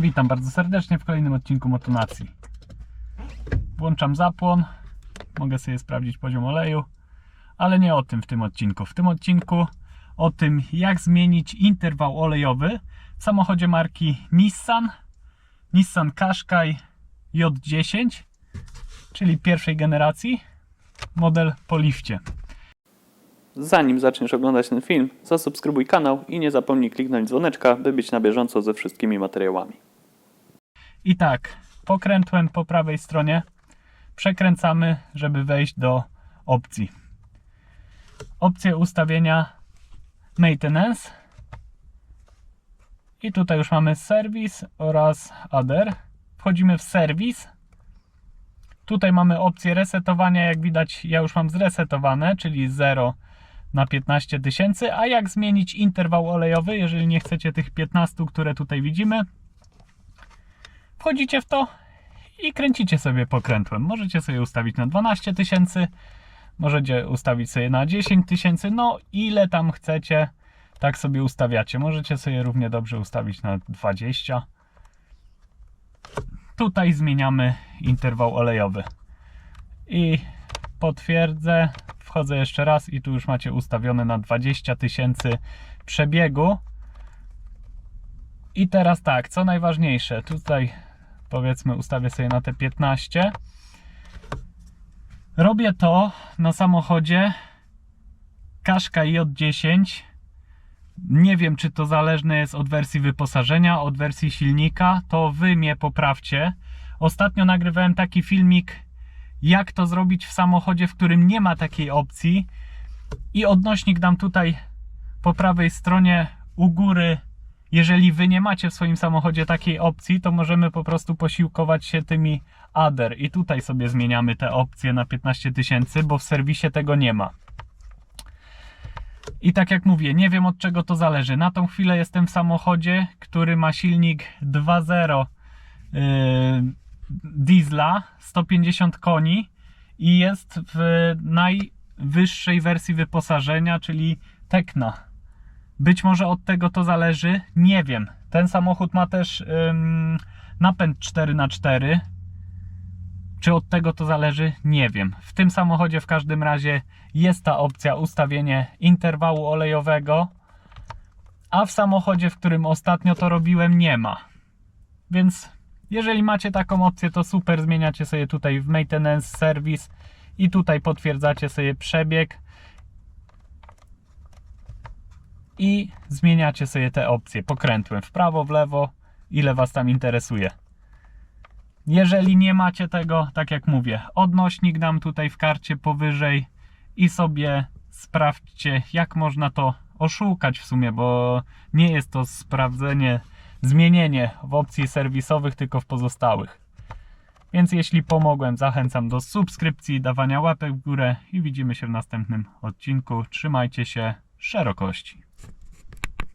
Witam bardzo serdecznie w kolejnym odcinku Motonacji. Włączam zapłon, mogę sobie sprawdzić poziom oleju, ale nie o tym w tym odcinku. W tym odcinku o tym, jak zmienić interwał olejowy w samochodzie marki Nissan, Nissan Qashqai J10, czyli pierwszej generacji, model po lifcie. Zanim zaczniesz oglądać ten film, zasubskrybuj kanał i nie zapomnij kliknąć dzwoneczka, by być na bieżąco ze wszystkimi materiałami. I tak, pokrętłem po prawej stronie przekręcamy, żeby wejść do opcji. Opcje ustawienia maintenance. I tutaj już mamy serwis oraz other. Wchodzimy w serwis. Tutaj mamy opcję resetowania. Jak widać, ja już mam zresetowane, czyli 0 na 15 tysięcy. A jak zmienić interwał olejowy, jeżeli nie chcecie tych 15, które tutaj widzimy, wchodzicie w to i kręcicie sobie pokrętłem. Możecie sobie ustawić na 12 tysięcy, możecie ustawić sobie na 10 tysięcy, no ile tam chcecie, tak sobie ustawiacie. Możecie sobie równie dobrze ustawić na 20. Tutaj zmieniamy interwał olejowy. I potwierdzę, wchodzę jeszcze raz i tu już macie ustawione na 20 tysięcy przebiegu. I teraz tak, co najważniejsze, tutaj powiedzmy ustawię sobie na te 15. Robię to na samochodzie Kaszka J10. Nie wiem, czy to zależne jest od wersji wyposażenia, od wersji silnika. To wy mnie poprawcie. Ostatnio nagrywałem taki filmik, jak to zrobić w samochodzie, w którym nie ma takiej opcji. I odnośnik dam tutaj po prawej stronie u góry jeżeli wy nie macie w swoim samochodzie takiej opcji, to możemy po prostu posiłkować się tymi ADER i tutaj sobie zmieniamy te opcje na 15 tysięcy, bo w serwisie tego nie ma. I tak jak mówię, nie wiem od czego to zależy. Na tą chwilę jestem w samochodzie, który ma silnik 2.0 yy, diesla, 150 koni i jest w najwyższej wersji wyposażenia, czyli Tekna. Być może od tego to zależy, nie wiem. Ten samochód ma też ym, napęd 4x4. Czy od tego to zależy? Nie wiem. W tym samochodzie w każdym razie jest ta opcja ustawienie interwału olejowego, a w samochodzie, w którym ostatnio to robiłem, nie ma. Więc jeżeli macie taką opcję, to super. Zmieniacie sobie tutaj w maintenance service i tutaj potwierdzacie sobie przebieg i zmieniacie sobie te opcje pokrętłem w prawo, w lewo, ile Was tam interesuje. Jeżeli nie macie tego, tak jak mówię, odnośnik dam tutaj w karcie powyżej i sobie sprawdźcie, jak można to oszukać w sumie, bo nie jest to sprawdzenie, zmienienie w opcji serwisowych, tylko w pozostałych. Więc jeśli pomogłem, zachęcam do subskrypcji, dawania łapek w górę i widzimy się w następnym odcinku. Trzymajcie się szerokości.